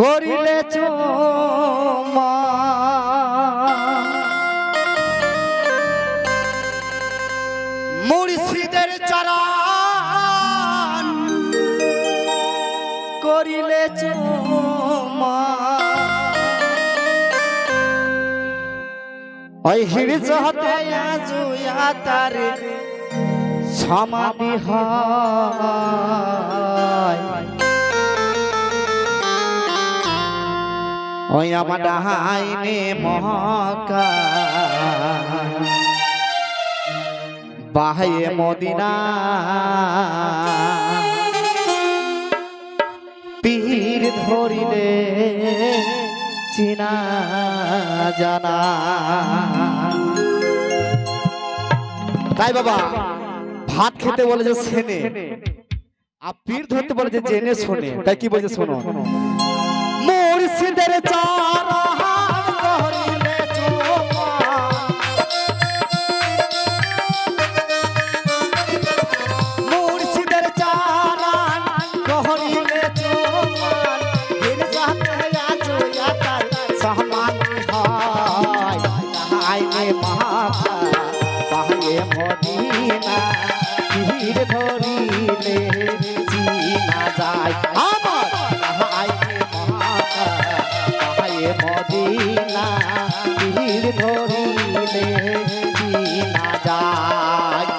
করিলে চুমা। মুর্শিদের চরণ করিলে চুমা। ওই হিড় হতে জুয়া তার সমাধি হয়। ওই আমার ডাহাইনে মহকা বাহে মদিনা। পীর ধরিলে চিনা জানা। তাই বাবা ভাত খেতে বলে যে সেনে আর পীর ধরতে বলে যে জেনে শোনে। তাই কি বলছে শোনো? মুর্শিদের চারাহার মদিনা হির ধরিলে চিনা যায়।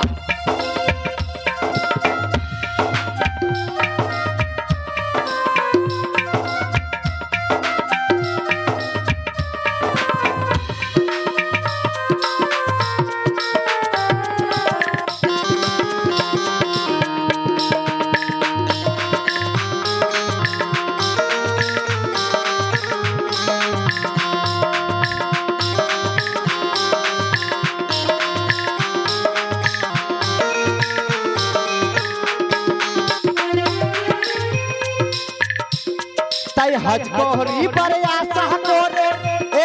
হজ করি পরে আশা করে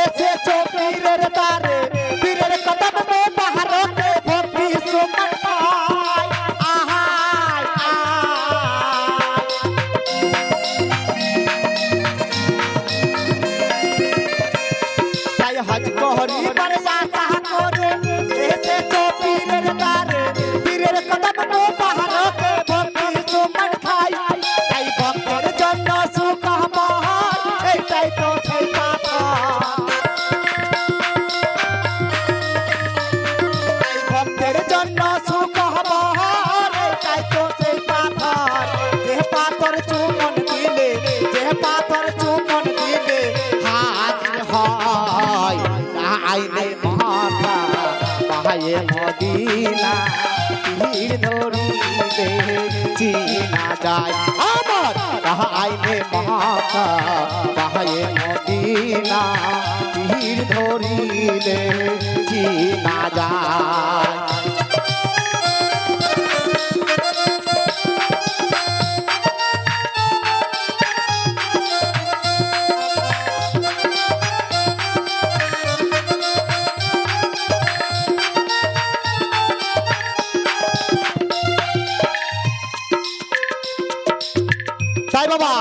এসে চোপীরের তারে ভক্তের জন্য সুখ মহান এইটাই তো সেই পাথর। যে পাথর চুমন দিলে, যে পাথর চুমন দিলে হাজির হয়। আইনে মাথা পায়ে মদিনা, তীর ধরিলে চিনা যায়। আমার আইনে মাথা পায়ে মদিনা, তীর ধরিলে চিনা যায়। বাবা।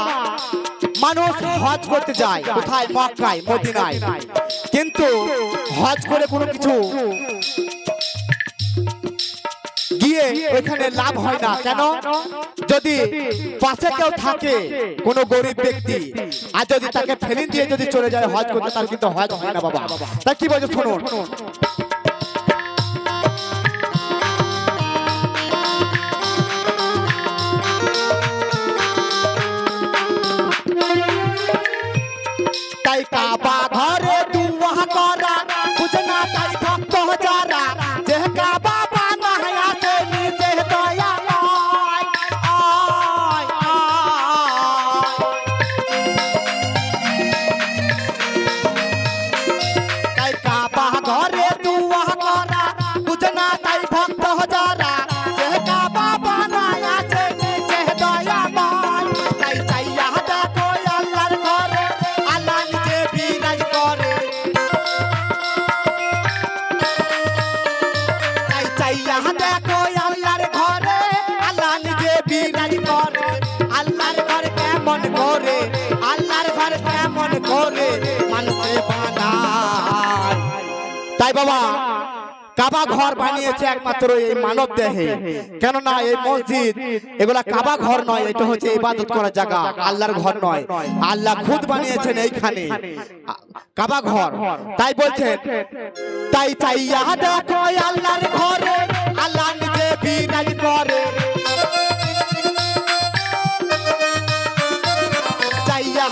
মানুষ হজ করতে যায়, কোথায়? মক্কায়, মদিনায়। কিন্তু হজ করে কোনো কিছু গিয়ে ওখানে লাভ হয় না। কেন? যদি পাশে কেউ থাকে, কোনো গরিব ব্যক্তি, আর যদি তাকে ফেলে দিয়ে যদি চলে যায় হজ করতে, তার কিন্তু হজ হয় না বাবা। তা কি বলছে? শুনুন। বানায়। তাই বাবা, কাবা ঘর বানিয়েছে একমাত্র এই মানব দেহে। কেননা এই মসজিদ এগুলা কাবা ঘর নয়, এটা হচ্ছে ইবাদত করার জায়গা, আল্লাহর ঘর নয়। আল্লাহ খুদ বানিয়েছেন এইখানে, কাবা ঘর। তাই বলছেন, তাই চাইয়া দেখো আল্লাহর ঘরে, আল্লাহ নিজে বিরাজ করে। চাইয়া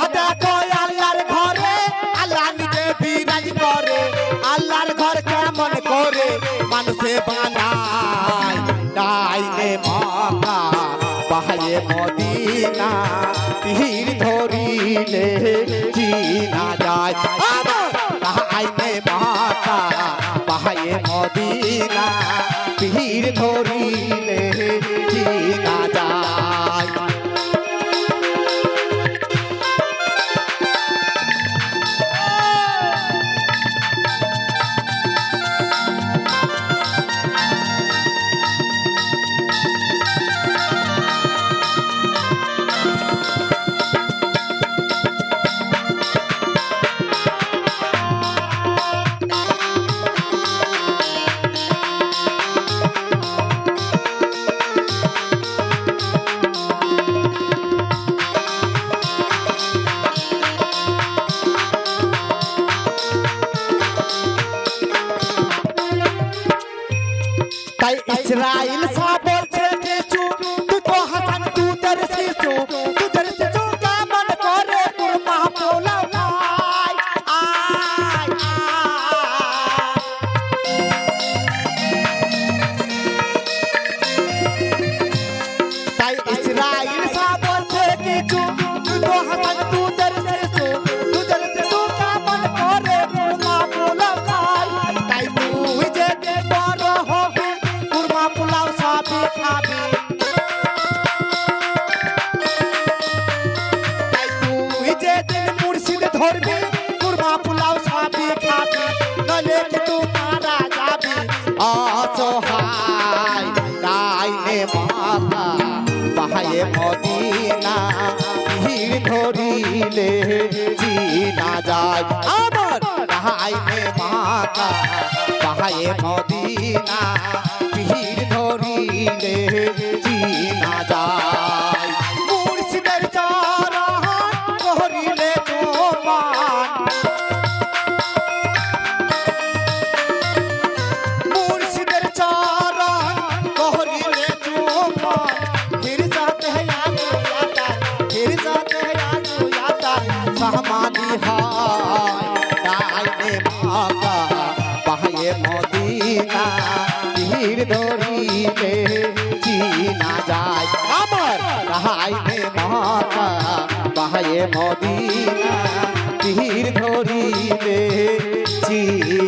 মদিনা তীর ধরিলে চিনা যায়। আমার মাতা বাহায়ে মদিনা তীর ধরিলে ইসরাইল ধরিলে চিনা যায়। আমার ডাইনে মাথা বাহাই মদিনা। তীর ধরিলে চিনা যায়। আমার ডাইনে মাকা বাহায়ে মদিনা তীর ধরিতে চিনা